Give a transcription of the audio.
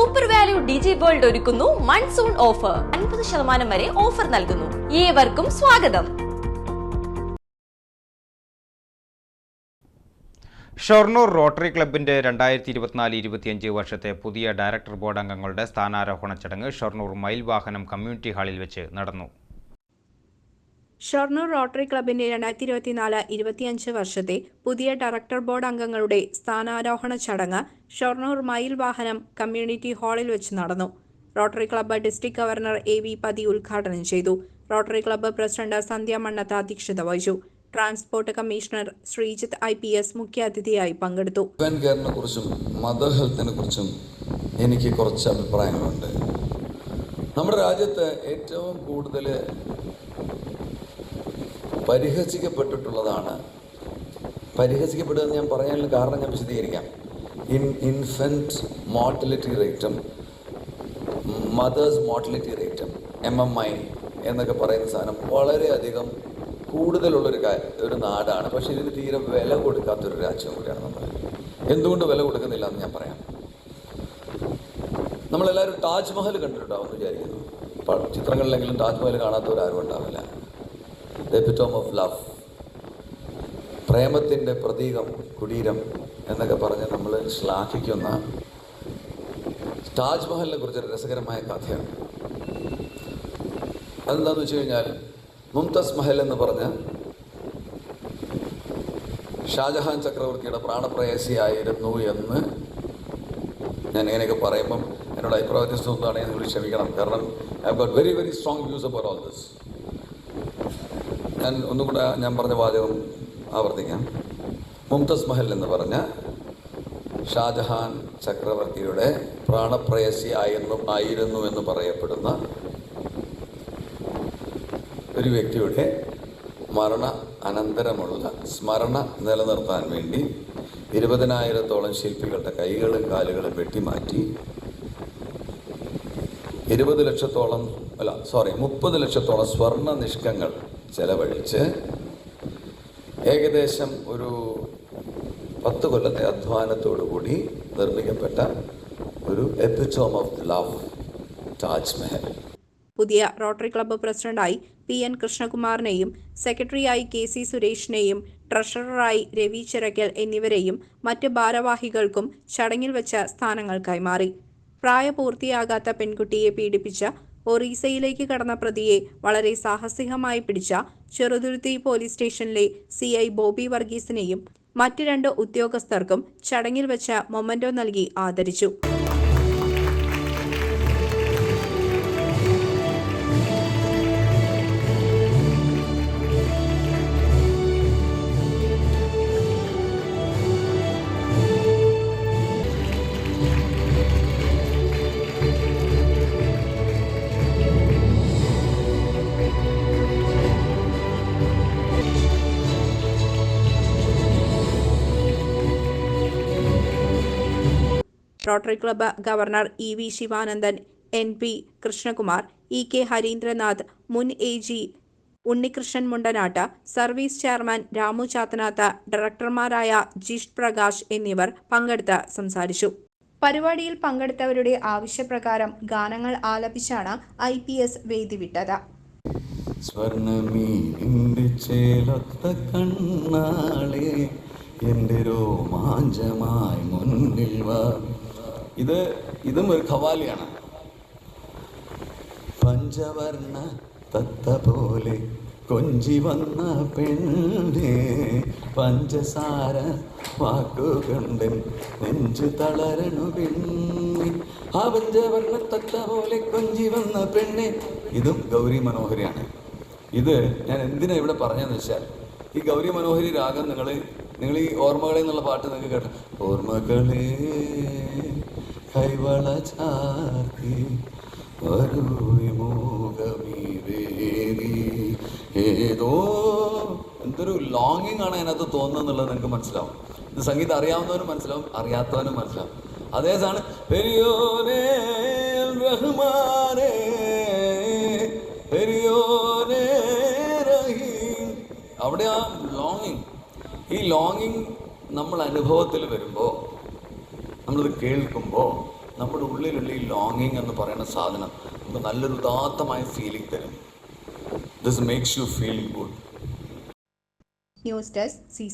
Super value Digi world ഒരുക്കുന്നു. Monsoon offer അൻപത് ശതമാനം വരെ ഓഫർ നൽകുന്നു. ഏവർക്കും സ്വാഗതം. ഷൊർണൂർ റോട്ടറി ക്ലബിന്റെ രണ്ടായിരത്തി ഇരുപത്തിനാല് ഇരുപത്തിയഞ്ച് വർഷത്തെ പുതിയ ഡയറക്ടർ ബോർഡ് അംഗങ്ങളുടെ സ്ഥാനാരോഹണ ചടങ്ങ് ഷൊർണൂർ മയിൽ വാഹനം കമ്മ്യൂണിറ്റി ഹാളിൽ വെച്ച് നടന്നു. ഷൊർണൂർ റോട്ടറി ക്ലബിന്റെ രണ്ടായിരത്തി ഇരുപത്തിനാല് ഇരുപത്തിയഞ്ച് വർഷത്തെ പുതിയ ഡയറക്ടർ ബോർഡ് അംഗങ്ങളുടെ സ്ഥാനാരോഹണ ചടങ്ങ് ഷൊർണൂർ മയിൽ വാഹനം കമ്മ്യൂണിറ്റി ഹാളിൽ വെച്ച് നടന്നു. Rotary club district governor A V Pathi ഉദ്ഘാടനം ചെയ്തു. Rotary club president Sandhya Mannath അധ്യക്ഷത വഹിച്ചു. Transport commissioner Sreejith I P S മുഖ്യാതിഥിയായി പങ്കെടുത്തു. കുറിച്ചും കുറിച്ചും എനിക്ക് കുറച്ച് അഭിപ്രായങ്ങളുണ്ട്. നമ്മുടെ രാജ്യത്ത് ഏറ്റവും കൂടുതൽ പരിഹസിക്കപ്പെട്ടിട്ടുള്ളതാണ്. പരിഹസിക്കപ്പെടുക ഞാൻ പറയാനുള്ള കാരണം ഞാൻ വിശദീകരിക്കാം. ഇൻ ഇൻഫന്റ് മോർട്ടിലിറ്റി റേറ്റും മദേഴ്സ് മോർട്ടിലിറ്റി റേറ്റും എം എം ഐ എന്നൊക്കെ പറയുന്ന സാധനം വളരെയധികം കൂടുതലുള്ളൊരു ഒരു നാടാണ്. പക്ഷേ ഇതിന് തീരെ വില കൊടുക്കാത്തൊരു രാജ്യം കൂടിയാണ് നമ്മൾ. എന്തുകൊണ്ട് വില കൊടുക്കുന്നില്ല എന്ന് ഞാൻ പറയാം. നമ്മളെല്ലാവരും താജ്മഹൽ കണ്ടിട്ടുണ്ടാവും എന്ന് വിചാരിക്കുന്നു. ചിത്രങ്ങളിലെങ്കിലും താജ്മഹൽ കാണാത്തവരാരും ഉണ്ടാവില്ല. ദ എപ്പിറ്റോം ഓഫ് ലവ് പ്രേമത്തിന്റെ പ്രതീകം കുടീരം എന്നൊക്കെ പറഞ്ഞ് നമ്മൾ ശ്ലാഘിക്കുന്ന താജ്മഹലിനെ കുറിച്ചൊരു രസകരമായ കഥയാണ്. അതെന്താണെന്ന് വെച്ച് കഴിഞ്ഞാൽ മുംതസ് മഹൽ എന്ന് പറഞ്ഞ ഷാജഹാൻ ചക്രവർത്തിയുടെ പ്രാണപ്രയാസിയായിരുന്നു എന്ന് ഞാൻ ഇങ്ങനെയൊക്കെ പറയുമ്പം എന്നോട് അഭിപ്രായ വ്യത്യസ്തമാണെങ്കിൽ നിങ്ങൾ ക്ഷമിക്കണം. കാരണം I got very very strong views about all this ഞാൻ ഒന്നും കൂടെ ഞാൻ പറഞ്ഞ വാചകം ആവർത്തിക്കാം. മുംതസ് മഹൽ എന്ന് പറഞ്ഞ ഷാജഹാൻ ചക്രവർത്തിയുടെ പ്രാണപ്രയസി ആയിരുന്നു ആയിരുന്നു എന്ന് പറയപ്പെടുന്ന ഒരു വ്യക്തിയുടെ മരണ അനന്തരമുള്ള സ്മരണ നിലനിർത്താൻ വേണ്ടി ഇരുപതിനായിരത്തോളം ശില്പികളുടെ കൈകളും കാലുകളും വെട്ടിമാറ്റി ഇരുപത് ലക്ഷത്തോളം അല്ല സോറി മുപ്പത് ലക്ഷത്തോളം സ്വർണ നിഷ്കങ്ങൾ ചെലവഴിച്ച് ഏകദേശം ഒരു പത്ത് കൊല്ലത്തെ അധ്വാനത്തോടു കൂടി നിർമ്മിക്കപ്പെട്ട ഒരു എപ്പിസോം ഓഫ് ലവ് താജ്മഹൽ പുതിയ റോട്ടറി ക്ലബ്ബ് പ്രസിഡന്റായി പി എൻ കൃഷ്ണകുമാറിനെയും സെക്രട്ടറിയായി കെ സി സുരേഷിനെയും ട്രഷററായി രവി ചിറക്കൽ എന്നിവരെയും മറ്റ് ഭാരവാഹികൾക്കും ചടങ്ങിൽ വെച്ച സ്ഥാനങ്ങൾ കൈമാറി പ്രായപൂർത്തിയാകാത്ത പെൺകുട്ടിയെ പീഡിപ്പിച്ച ഒറീസയിലേക്ക് കടന്ന പ്രതിയെ വളരെ സാഹസികമായി പിടിച്ച ചെറുതുരുത്തി പോലീസ് സ്റ്റേഷനിലെ സി ഐ ബോബി വർഗീസിനെയും മറ്റ് രണ്ട് ഉദ്യോഗസ്ഥർക്കും ചടങ്ങിൽ വെച്ച മൊമന്റോ നൽകി ആദരിച്ചു. Rotary club governor E V Sivanandan N P Krishnakumar E K Harindranath മുൻ A G Unnikrishnan Mundanatt service chairman Ramu Chathanath ഡയറക്ടർമാരായ Jish Prakash എന്നിവർ പങ്കെടുത്ത് സംസാരിച്ചു. പരിപാടിയിൽ പങ്കെടുത്തവരുടെ ആവശ്യപ്രകാരം ഗാനങ്ങൾ ആലപിച്ചാണ് ഐ പി എസ് വേദി വിട്ടത്. എന്റെ രോമാഞ്ചമായി മുന്നിൽ വാ. ഇത് ഇതും ഒരു ഖവാലിയാണ്. പഞ്ചവർണ തത്ത പോലെ കൊഞ്ചി വന്ന പെണ്ണേ പഞ്ചസാര വാക്കുകൊണ്ട് നെഞ്ചു തളരണു പെണ്ണി. ആ പഞ്ചവർണ തത്ത പോലെ കൊഞ്ചി വന്ന പെണ്ണെ ഇതും ഗൗരി മനോഹരിയാണ്. ഇത് ഞാൻ എന്തിനാ ഇവിടെ പറഞ്ഞതെന്ന് വെച്ചാൽ ഈ ഗൗരി മനോഹരി രാഗം നിങ്ങൾ നിങ്ങൾ ഈ ഓർമ്മകളെ എന്നുള്ള പാട്ട് നിങ്ങൾക്ക് കേട്ടോ ഓർമ്മകളെ കൈവള ചാർത്തി ഏതോ എന്തൊരു ലോങ്ങിങ് ആണ് അതിനകത്ത് തോന്നുന്നുള്ളത് നിങ്ങൾക്ക് മനസ്സിലാവും. ഇത് സംഗീതം അറിയാവുന്നവനും മനസ്സിലാവും അറിയാത്തവനും മനസ്സിലാവും. അതേ സാണ് പെരിയോനേ റഹ്മാനേ പെരിയോനേ അവിടെ ആ ലോങ്ങിങ് ഈ ലോങ്ങിങ് നമ്മൾ അനുഭവത്തിൽ വരുമ്പോൾ നമ്മളിത് കേൾക്കുമ്പോൾ നമ്മുടെ ഉള്ളിലുള്ള ഈ ലോങ്ങിങ് എന്ന് പറയുന്ന സാധനം നമുക്ക് നല്ലൊരു ഉദാത്തമായ ഫീലിംഗ് തരും. This makes you feel good news desk C